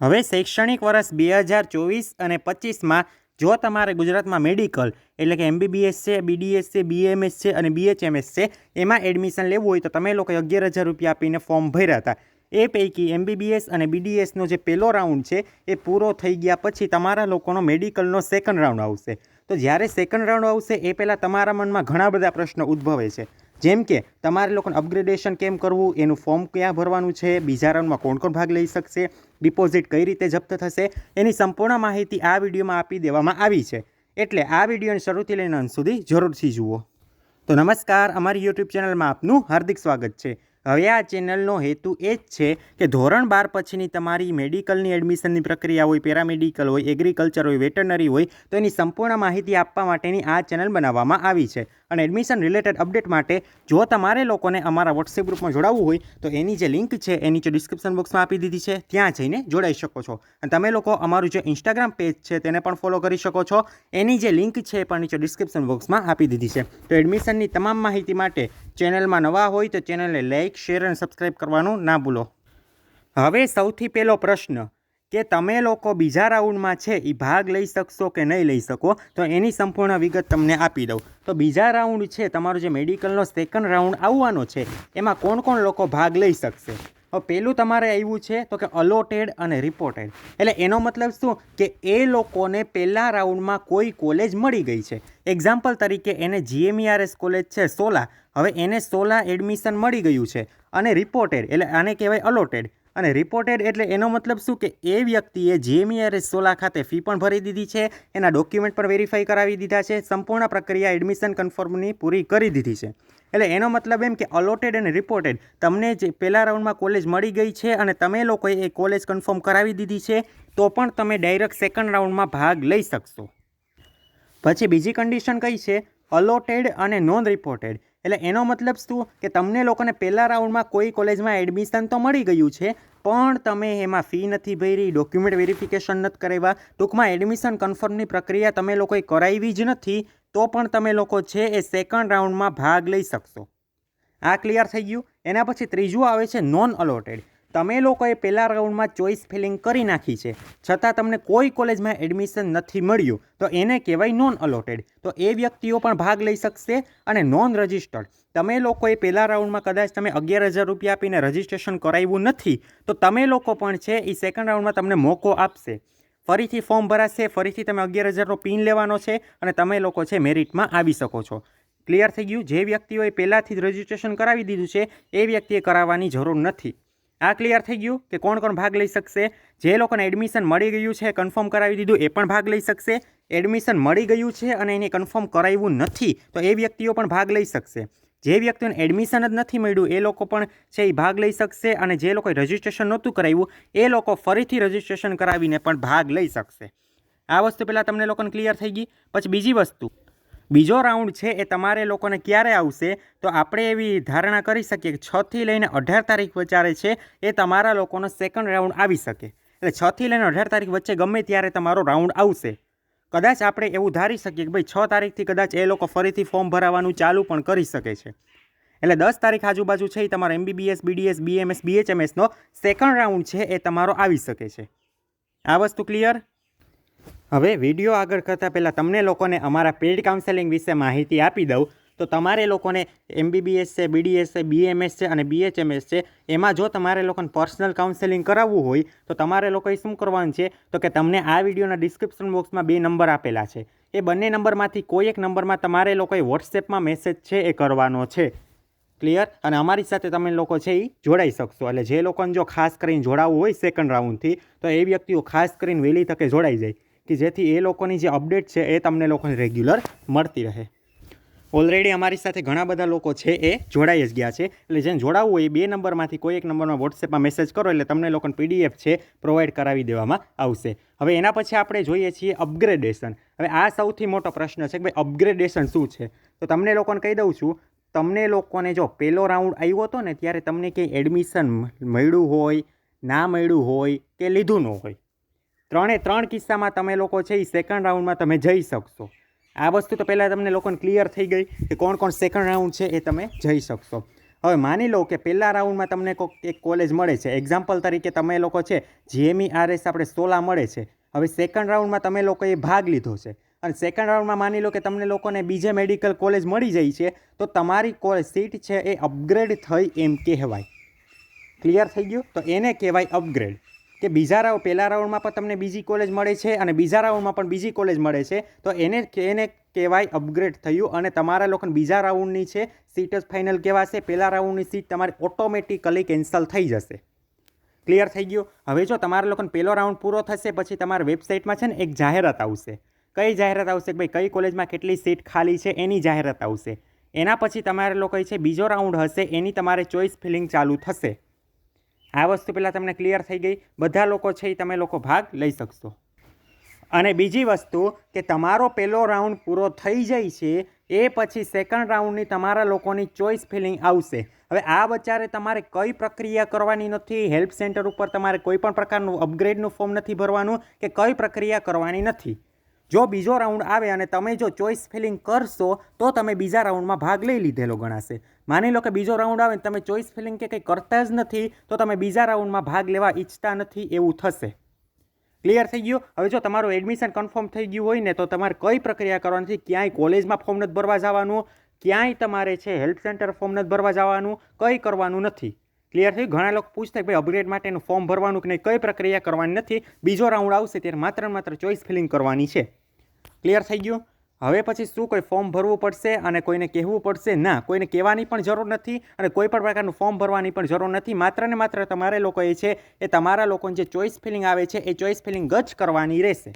હવે શૈક્ષણિક વર્ષ બે હજાર ચોવીસ અને પચીસમાં જો તમારે ગુજરાતમાં મેડિકલ એટલે કે એમબીબીએસ છે, બીડીએસ છે, બીએમએસ છે અને બીએચએમએસ છે, એમાં એડમિશન લેવું હોય તો તમે લોકોએ અગિયાર હજાર રૂપિયા આપીને ફોર્મ ભર્યા હતા. એ પૈકી એમબીબીએસ અને બીડીએસનો જે પહેલો રાઉન્ડ છે એ પૂરો થઈ ગયા પછી તમારા લોકોનો મેડિકલનો સેકન્ડ રાઉન્ડ આવશે. તો જ્યારે સેકન્ડ રાઉન્ડ આવશે એ પહેલાં તમારા મનમાં ઘણા બધા પ્રશ્નો ઉદ્ભવે છે. જેમ કે તમારે લોકોને અપગ્રેડેશન કેમ કરવું, એનું ફોર્મ ક્યાં ભરવાનું છે, બીજા રાઉન્ડમાં કોણ કોણ ભાગ લઈ શકશે ડિપોઝિટ કઈ રીતે જપ્ત થશે, એની સંપૂર્ણ માહિતી આ વિડીયોમાં આપી દેવામાં આવી છે. એટલે આ વિડીયોને શરૂથી લઈને અંત સુધી જરૂરથી જુઓ. તો નમસ્કાર, અમારી યુટ્યુબ ચેનલમાં આપનું હાર્દિક સ્વાગત છે. હવે આ ચેનલનો હેતુ એ જ છે કે ધોરણ બાર પછીની તમારી મેડિકલની એડમિશનની પ્રક્રિયા હોય, પેરામેડિકલ હોય, એગ્રીકલ્ચર હોય, વેટરનરી હોય, તો એની સંપૂર્ણ માહિતી આપવા માટેની આ ચેનલ બનાવવામાં આવી છે. અને એડમિશન રિલેટેડ અપડેટ માટે જો તમારે લોકોને અમારા વોટ્સએપ ગ્રુપમાં જોડાવવું હોય, તો એની જે લિંક છે એ નીચે ડિસ્ક્રિપ્શન બોક્સમાં આપી દીધી છે. ત્યાં જઈને જોડાઈ શકો છો. અને તમે લોકો અમારું જે ઇન્સ્ટાગ્રામ પેજ છે તેને પણ ફોલો કરી શકો છો. એની જે લિંક છે એ પણ નીચે ડિસ્ક્રિપ્શન બોક્સમાં આપી દીધી છે. તો એડમિશનની તમામ માહિતી માટે ચેનલમાં નવા હોય તો ચેનલને લાઇક શેર અને સબસ્ક્રાઈબ કરવાનું ના ભૂલો. હવે સૌથી પહેલો પ્રશ્ન, કે તમે લોકો બીજા રાઉન્ડમાં છે એ ભાગ લઈ શકશો કે નહીં લઈ શકો? તો એની સંપૂર્ણ વિગત તમને આપી દઉં. તો બીજા રાઉન્ડ છે, તમારો જે મેડિકલનો સેકન્ડ રાઉન્ડ આવવાનો છે, એમાં કોણ કોણ લોકો ભાગ લઈ શકશે? પહેલું તમારે આવ્યું છે, તો કે અલોટેડ અને રિપોર્ટેડ એટલે એનો મતલબ શું? કે એ લોકોને પહેલા રાઉન્ડમાં કોઈ કોલેજ મળી ગઈ છે. એક્ઝામ્પલ તરીકે એને જીએમઈઆરએસ કોલેજ છે, સોલા. હવે એને સોલા એડમિશન મળી ગયું છે અને રિપોર્ટેડ એટલે આને કહેવાય અલોટેડ અને રિપોર્ટેડ એટલે એનો મતલબ શું કે એ વ્યક્તિએ જેમીઆરએ સોલા ખાતે ફી પણ ભરી દીધી છે, એના ડોક્યુમેન્ટ પણ વેરીફાઈ કરાવી દીધા છે, સંપૂર્ણ પ્રક્રિયા એડમિશન કન્ફર્મની પૂરી કરી દીધી છે. એટલે એનો મતલબ એમ કે અલોટેડ અને રિપોર્ટેડ તમને જે પહેલા રાઉન્ડમાં કોલેજ મળી ગઈ છે અને તમે લોકોએ એ કોલેજ કન્ફર્મ કરાવી દીધી છે, તો પણ તમે ડાયરેક્ટ સેકન્ડ રાઉન્ડમાં ભાગ લઈ શકશો. પછી બીજી કન્ડિશન કઈ છે? અલોટેડ અને નોન રિપોર્ટેડ એટલે એનો મતલબ શું? કે તમને લોકોને પહેલા રાઉન્ડમાં કોઈ કોલેજમાં એડમિશન તો મળી ગયું છે, પણ તમે એમાં ફી નથી ભરી ડોક્યુમેન્ટ વેરિફિકેશન નથી કરાવ્યા. ટૂંકમાં એડમિશન કન્ફર્મની પ્રક્રિયા તમે લોકોએ કરાવી જ નથી, તો પણ તમે લોકો છે એ સેકન્ડ રાઉન્ડમાં ભાગ લઈ શકશો. આ ક્લિયર થઈ ગયું? એના પછી ત્રીજું આવે છે નોન અલોટેડ તમે લોકોએ પહેલા રાઉન્ડમાં ચોઇસ ફિલિંગ કરી નાખી છે. છતાં તમને કોઈ કોલેજમાં એડમિશન નથી મળ્યું, તો એને કહેવાય નોન અલોટેડ તો એ વ્યક્તિઓ પણ ભાગ લઈ શકશે અને નોન રજિસ્ટર્ડ તમે લોકોએ પહેલા રાઉન્ડમાં કદાચ તમે અગિયાર હજાર રૂપિયા આપીને રજિસ્ટ્રેશન કરાવ્યું નથી, તો તમે લોકો પણ છે એ સેકન્ડ રાઉન્ડમાં તમને મોકો આપશે. ફરીથી ફોર્મ ભરાશે, ફરીથી તમે અગિયાર હજારનો પિન લેવાનો છે અને તમે લોકો છે મેરિટમાં આવી શકો છો. ક્લિયર થઈ ગયું? જે વ્યક્તિઓએ પહેલાંથી જ રજિસ્ટ્રેશન કરાવી દીધું છે, એ વ્યક્તિએ કરાવવાની જરૂર નથી. આ ક્લિયર થઈ ગયું કે કોણ કોણ ભાગ લઈ શકશે? જે લોકોને એડમિશન મળી ગયું છે કન્ફર્મ કરાવી દીધું, એ પણ ભાગ લઈ શકશે. એડમિશન મળી ગયું છે અને એને કન્ફર્મ કરાવ્યું નથી, તો એ વ્યક્તિઓ પણ ભાગ લઈ શકશે. જે વ્યક્તિઓને એડમિશન જ નથી મળ્યું, એ લોકો પણ છે એ ભાગ લઈ શકશે અને જે લોકોએ રજિસ્ટ્રેશન નહોતું કરાવ્યું, એ લોકો ફરીથી રજિસ્ટ્રેશન કરાવીને પણ ભાગ લઈ શકશે. આ વસ્તુ પહેલાં તમને લોકોને ક્લિયર થઈ ગઈ. પછી બીજી વસ્તુ બીજો રાઉન્ડ છે એ તમારે લોકોને ક્યારે આવશે, તો આપણે એવી ધારણા કરી શકીએ કે છથી લઈને અઢાર તારીખ વચારે છે એ તમારા લોકોનો સેકન્ડ રાઉન્ડ આવી શકે. એટલે છથી લઈને અઢાર તારીખ વચ્ચે ગમે ત્યારે તમારો રાઉન્ડ આવશે. કદાચ આપણે એવું ધારી શકીએ કે ભાઈ છ તારીખથી કદાચ એ લોકો ફરીથી ફોર્મ ભરાવાનું ચાલુ પણ કરી શકે છે. એટલે દસ તારીખ આજુબાજુ છે એ તમારો એમબીબીએસ બીડીએસ બીએમએસ બીએચએમએસનો સેકન્ડ રાઉન્ડ છે એ તમારો આવી શકે છે. આ વસ્તુ ક્લિયર હવે વીડિયો આગળ કરતાં પહેલાં તમને લોકોને અમારા પેઇડ કાઉન્સેલિંગ વિશે માહિતી આપી દઉં. તો તમારે લોકોને એમબીબીએસ છે બીડીએસ છે બીએમએસ છે અને બીએચએમએસ છે, એમાં જો તમારે લોકોને પર્સનલ કાઉન્સેલિંગ કરાવવું હોય, તો તમારે લોકોએ શું કરવાનું છે? તો કે તમને આ વિડીયોના ડિસ્ક્રિપ્શન બોક્સમાં બે નંબર આપેલા છે. એ બંને નંબરમાંથી કોઈ એક નંબરમાં તમારે લોકોએ વોટ્સએપમાં મેસેજ છે એ કરવાનો છે. ક્લિયર? અને અમારી સાથે તમે લોકો છે એ જોડાઈ શકશો. એટલે જે લોકોને જો ખાસ કરીને જોડાવવું હોય સેકન્ડ રાઉન્ડથી તો એ વ્યક્તિઓ ખાસ કરીને વહેલી તકે જોડાઈ જાય. કે જેથી એ લોકોની જે અપડેટ છે એ તમને લોકોને રેગ્યુલર મળતી રહે. ઓલરેડી અમારી સાથે ઘણા બધા લોકો છે એ જોડાઈ જ ગયા છે. એટલે જેને જોડાવવું હોય એ બે નંબરમાંથી કોઈ એક નંબરમાં વોટ્સએપમાં મેસેજ કરો એટલે તમને લોકોને પીડીએફ છે પ્રોવાઈડ કરાવી દેવામાં આવશે. હવે એના પછી આપણે જોઈએ છીએ અપગ્રેડેશન હવે આ સૌથી મોટો પ્રશ્ન છે કે ભાઈ અપગ્રેડેશન શું છે? તો તમને લોકોને કહી દઉં છું, તમને લોકોને જો પહેલો રાઉન્ડ આવ્યો હતો ને ત્યારે તમને કંઈ એડમિશન મળ્યું હોય, ના મળ્યું હોય કે લીધું ન હોય ત્રણે ત્રણ કિસ્સામાં તમે લોકો છે એ સેકન્ડ રાઉન્ડમાં તમે જઈ શકશો. આ વસ્તુ તો પહેલાં તમને લોકોને ક્લિયર થઈ ગઈ કે કોણ કોણ સેકન્ડ રાઉન્ડ છે એ તમે જઈ શકશો. હવે માની લો કે પહેલા રાઉન્ડમાં તમને કોઈક એક કોલેજ મળે છે. એક્ઝામ્પલ તરીકે તમે લોકો છે જીએમઈ આરએસ આપણે સોલા મળે છે. હવે સેકન્ડ રાઉન્ડમાં તમે લોકોએ ભાગ લીધો છે. અને સેકન્ડ રાઉન્ડમાં માની લો કે તમને લોકોને બીજે મેડિકલ કોલેજ મળી જાય છે, તો તમારી કોલેજ સીટ છે એ અપગ્રેડ થઈ એમ કહેવાય. ક્લિયર થઈ ગયું? તો એને કહેવાય અપગ્રેડ કે બીજા રાઉન્ડ પહેલા રાઉન્ડમાં પણ તમને બીજી કોલેજ મળે છે અને બીજા રાઉન્ડમાં પણ બીજી કોલેજ મળે છે, તો એને એને કહેવાય અપગ્રેડ થયું અને તમારા લોકોને બીજા રાઉન્ડની છે સીટ જ ફાઇનલ કહેવાશે પહેલા રાઉન્ડની સીટ તમારી ઓટોમેટિકલી કેન્સલ થઈ જશે. ક્લિયર થઈ ગયું? હવે જો તમારા લોકોને પહેલો રાઉન્ડ પૂરો થશે, પછી તમારા વેબસાઇટમાં છે ને એક જાહેરાત આવશે. કઈ જાહેરાત આવશે કે ભાઈ કઈ કોલેજમાં કેટલી સીટ ખાલી છે, એની જાહેરાત આવશે. એના પછી તમારે લોકોએ છે બીજો રાઉન્ડ હશે, એની તમારે ચોઈસ ફિલિંગ ચાલુ થશે. આ વસ્તુ પહેલાં તમને ક્લિયર થઈ ગઈ. બધા લોકો છે એ તમે લોકો ભાગ લઈ શકશો. અને બીજી વસ્તુ કે તમારો પહેલો રાઉન્ડ પૂરો થઈ જાય છે, એ પછી સેકન્ડ રાઉન્ડની તમારા લોકોની ચોઇસ ફિલિંગ આવશે. હવે આ બચારે તમારે કઈ પ્રક્રિયા કરવાની નથી હેલ્પ સેન્ટર ઉપર તમારે કોઈ પણ પ્રકારનું અપગ્રેડનું ફોર્મ નથી ભરવાનું કે કઈ પ્રક્રિયા કરવાની નથી. જો બીજો રાઉન્ડ આવે અને તમે જો ચોઇસ ફિલિંગ કરશો, તો તમે બીજા રાઉન્ડમાં ભાગ લઈ લીધેલો ગણાશે. માની લો કે બીજો રાઉન્ડ આવે તમે ચોઇસ ફિલિંગ કે કંઈ કરતા જ નથી, તો તમે બીજા રાઉન્ડમાં ભાગ લેવા ઈચ્છતા નથી એવું થશે. ક્લિયર થઈ ગયું? હવે જો તમારું એડમિશન કન્ફર્મ થઈ ગયું હોય ને, તો તમારે કઈ પ્રક્રિયા કરવાની ક્યાંય કોલેજમાં ફોર્મ નથી ભરવા જવાનું, ક્યાંય તમારે છે હેલ્પ સેન્ટર ફોર્મ નથી ભરવા જવાનું, કંઈ કરવાનું નથી. ક્લિયર થયું? ઘણા લોકો પૂછતા કે ભાઈ અપગ્રેડ માટેનું ફોર્મ ભરવાનું કે નહીં, કઈ પ્રક્રિયા કરવાની નથી? બીજો રાઉન્ડ આવશે ત્યારે માત્ર માત્ર ચોઈસ ફિલિંગ કરવાની છે. ક્લિયર થઈ ગયું? હવે પછી શું કોઈ ફોર્મ ભરવું પડશે અને કોઈને કહેવું પડશે? ના, કોઈને કહેવાની પણ જરૂર નથી અને કોઈ પણ પ્રકારનું ફોર્મ ભરવાની પણ જરૂર નથી. માત્ર ને માત્ર તમારે લોકોએ છે એ તમારા લોકોની જે ચોઇસ ફિલિંગ આવે છે, એ ચોઇસ ફિલિંગ જ કરવાની રહેશે.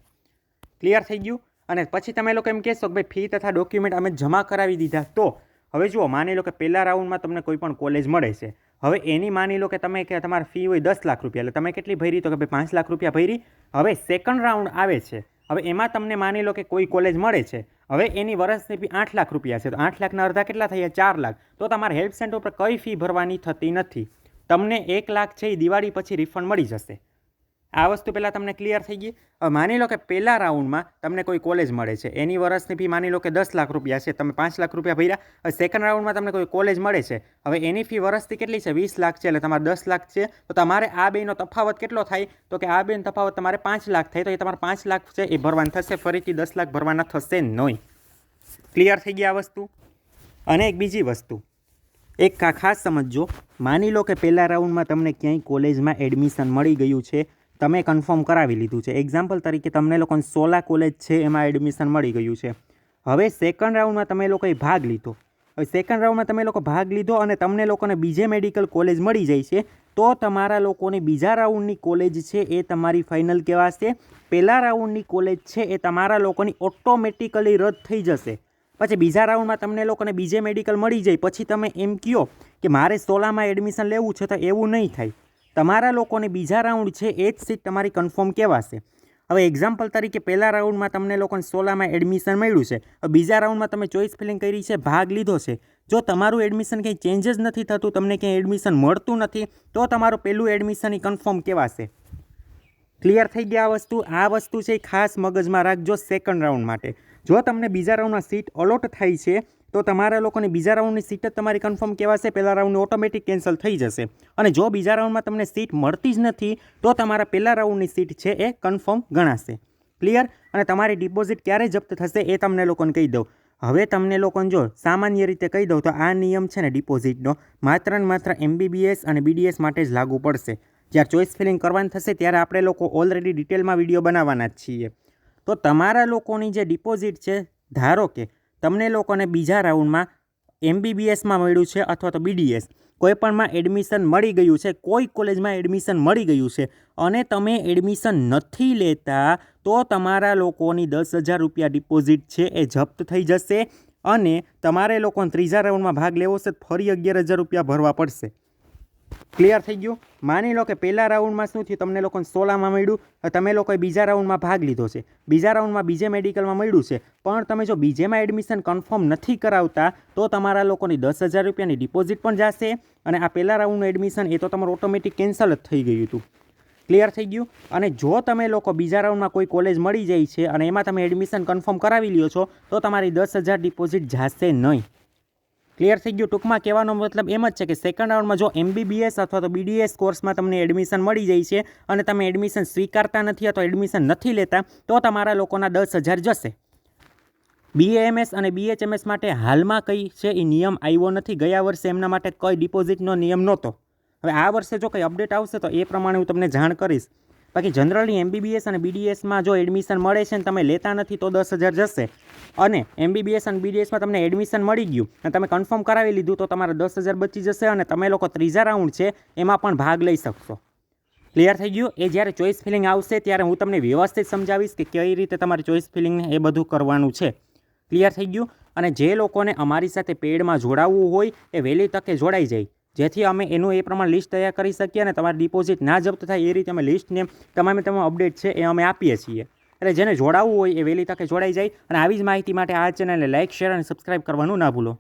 ક્લિયર થઈ ગયું? અને પછી તમે લોકો એમ કહેશો કે ભાઈ ફી તથા ડોક્યુમેન્ટ અમે જમા કરાવી દીધા તો? હવે જુઓ, માની લો કે પહેલા રાઉન્ડમાં તમને કોઈ પણ કોલેજ મળે છે. હવે એની માની લો કે તમે કે તમારી ફી હોય દસ લાખ રૂપિયા, એટલે તમે કેટલી ભરી તો કે ભાઈ પાંચ લાખ રૂપિયા ભરી. હવે સેકન્ડ રાઉન્ડ આવે છે. હવે એમાં તમને માની લો કે કોઈ કોલેજ મળે છે. હવે એની વર્ષની ફી આઠ લાખ રૂપિયા છે. તો આઠ લાખના અડધા કેટલા થયા? ચાર લાખ. તો તમારે હેલ્પ સેન્ટર ઉપર કઈ ફી ભરવાની થતી નથી. તમને એક લાખ છે એ દિવાળી પછી રિફંડ મળી જશે. આ વસ્તુ પહેલાં તમને ક્લિયર થઈ ગઈ. માની લો કે પહેલા રાઉન્ડમાં તમને કોઈ કોલેજ મળે છે. એની વર્ષની ફી માની લો કે દસ લાખ રૂપિયા છે. તમે પાંચ લાખ રૂપિયા ભર્યા. સેકન્ડ રાઉન્ડમાં તમને કોઈ કોલેજ મળે છે. હવે એની ફી વર્ષથી કેટલી છે? વીસ લાખ છે. એટલે તમારે દસ લાખ છે. તો તમારે આ બેનો તફાવત કેટલો થાય? તો કે આ બેનો તફાવત તમારે પાંચ લાખ થાય. તો એ તમારે પાંચ લાખ છે. એ ભરવાનું થશે. ફરીથી દસ લાખ ભરવાના થશે નહીં. ક્લિયર થઈ ગઈ આ વસ્તુ? અને એક બીજી વસ્તુ. એક ખાસ સમજજો. માની લો કે પહેલા રાઉન્ડમાં તમને ક્યાંય કોલેજમાં એડમિશન મળી ગયું છે. તમે કન્ફર્મ કરાવી લીધું છે. એક્ઝામ્પલ તરીકે તમને લોકોને સોલા કોલેજ છે, એમાં એડમિશન મળી ગયું છે. હવે સેકન્ડ રાઉન્ડમાં તમે લોકોએ ભાગ લીધો. હવે સેકન્ડ રાઉન્ડમાં તમે લોકો ભાગ લીધો અને તમને લોકોને બીજે મેડિકલ કોલેજ મળી જાય છે, તો તમારા લોકોને બીજા રાઉન્ડની કોલેજ છે એ તમારી ફાઇનલ કહેવાશે. પહેલા રાઉન્ડની કોલેજ છે એ તમારા લોકોની ઓટોમેટિકલી રદ થઈ જશે. પછી બીજા રાઉન્ડમાં તમને લોકોને બીજે મેડિકલ મળી જાય. પછી તમે એમ કહો કે મારે સોલામાં એડમિશન લેવું છે તો એવું નહીં થાય. તમારા લોકોને બીજા રાઉન્ડ છે, એ જ સીટ તમારી કન્ફર્મ કહેવાશે. હવે એક્ઝામ્પલ તરીકે પહેલા રાઉન્ડમાં તમને લોકોને સોલામાં એડમિશન મળ્યું છે. હવે બીજા રાઉન્ડમાં તમે ચોઇસ ફિલિંગ કરી છે, ભાગ લીધો છે. જો તમારું એડમિશન કંઈ ચેન્જ જ નથી થતું, તમને ક્યાંય એડમિશન મળતું નથી, તો તમારું પહેલું એડમિશન એ કન્ફર્મ કહેવાશે. ક્લિયર થઈ ગયા આ વસ્તુ? આ વસ્તુ છે એ ખાસ મગજમાં રાખજો સેકન્ડ રાઉન્ડ માટે. જો તમને બીજા રાઉન્ડમાં સીટ અલોટ થાય છે તો તમારા લોકોની બીજા રાઉન્ડની સીટ જ તમારી કન્ફર્મ કહેવાશે. પહેલા રાઉન્ડની ઓટોમેટિક કેન્સલ થઈ જશે. અને જો બીજા રાઉન્ડમાં તમને સીટ મળતી જ નથી, તો તમારા પહેલા રાઉન્ડની સીટ છે એ કન્ફર્મ ગણાશે. ક્લિયર અને તમારી ડિપોઝિટ ક્યારે જપ્ત થશે એ તમને લોકોને કહી દઉં. હવે તમને લોકોને જો સામાન્ય રીતે કહી દઉં, તો આ નિયમ છે ને ડિપોઝિટનો માત્ર ને માત્ર એમબીબીએસ અને બીડીએસ માટે જ લાગુ પડશે. જ્યારે ચોઇસ ફિલિંગ કરવાની થશે, ત્યારે આપણે લોકો ઓલરેડી ડિટેલમાં વીડિયો બનાવવાના જ છીએ. તો તમારા લોકોની જે ડિપોઝિટ છે, ધારો કે તમને લોકોને બીજા રાઉન્ડમાં એમબીબીએસમાં મળ્યું છે અથવા તો બીડીએસ. કોઈપણમાં એડમિશન મળી ગયું છે, કોઈ કોલેજમાં એડમિશન મળી ગયું છે અને તમે એડમિશન નથી લેતા, તો તમારા લોકોની દસ હજાર રૂપિયા ડિપોઝિટ છે એ જપ્ત થઈ જશે અને તમારે લોકોને ત્રીજા રાઉન્ડમાં ભાગ લેવો છે, ફરી અગિયાર હજાર રૂપિયા ભરવા પડશે. ક્લિયર થઈ ગયું? માની લો કે પહેલા રાઉન્ડમાં શું થયું? તમને લોકોને સોલામાં મળ્યું તમે લોકોએ બીજા રાઉન્ડમાં ભાગ લીધો છે. બીજા રાઉન્ડમાં બીજે મેડિકલમાં મળ્યું છે. પણ તમે જો બીજેમાં એડમિશન કન્ફર્મ નથી કરાવતા, તો તમારા લોકોની દસ હજાર રૂપિયાની ડિપોઝિટ પણ જશે અને આ પહેલા રાઉન્ડનું એડમિશન, એ તો તમારું ઓટોમેટિક કેન્સલ જ થઈ ગયું હતું. ક્લિયર થઈ ગયું? અને જો તમે લોકો બીજા રાઉન્ડમાં કોઈ કોલેજ મળી જાય છે અને એમાં તમે એડમિશન કન્ફર્મ કરાવી લ્યો છો, તો તમારી દસ હજાર ડિપોઝિટ જશે નહીં. ક્લિયર થઈ ગયું? ટૂંકમાં કહેવાનો મતલબ એમ જ છે કે સેકન્ડ રાઉન્ડમાં જો એમબીબીએસ અથવા તો બીડીએસ કોર્સમાં તમને એડમિશન મળી જાય છે અને તમે એડમિશન સ્વીકારતા નથી અથવા એડમિશન નથી લેતા, તો તમારા લોકોના દસ હજાર જશે. બીએએમએસ અને બીએચએમએસ માટે હાલમાં કઈ છે? એ નિયમ આવ્યો નથી. ગયા વર્ષે એમના માટે કઈ ડિપોઝિટનો નિયમ નહોતો. હવે આ વર્ષે જો કંઈ અપડેટ આવશે તો એ પ્રમાણે હું તમને જાણ કરીશ. બાકી જનરલી એમબીબીએસ અને બીડીએસમાં જો એડમિશન મળે છે ને તમે લેતા નથી તો દસ હજાર જશે. અને એમબીબીએસ અને બીડીએસમાં તમને એડમિશન મળી ગયું. અને તમે કન્ફર્મ કરાવી લીધું તો તમારા દસ હજાર બચી જશે અને તમે લોકો ત્રીજા રાઉન્ડ છે એમાં પણ ભાગ લઈ શકશો. ક્લિયર થઈ ગયું? એ જ્યારે ચોઈસ ફિલિંગ આવશે ત્યારે હું તમને વ્યવસ્થિત સમજાવીશ કે કઈ રીતે તમારે ચોઈસ ફિલિંગને એ બધું કરવાનું છે. ક્લિયર થઈ ગયું? અને જે લોકોને અમારી સાથે પેડમાં જોડાવવું હોય એ વહેલી તકે જોડાઈ જાય. જેથી અમે એનું એ પ્રમાણે લિસ્ટ તૈયાર કરી શકીએ અને તમારી ડિપોઝિટ ના જપ્ત થાય એ રીતે અમે લિસ્ટને તમામે તમામ અપડેટ છે એ અમે આપીએ છીએ. એટલે જેને જોડાવવું હોય એ વહેલી તકે જોડાઈ જાય. અને આવી જ માહિતી માટે આ ચેનલને લાઇક શેર અને સબસ્ક્રાઇબ કરવાનું ના ભૂલો.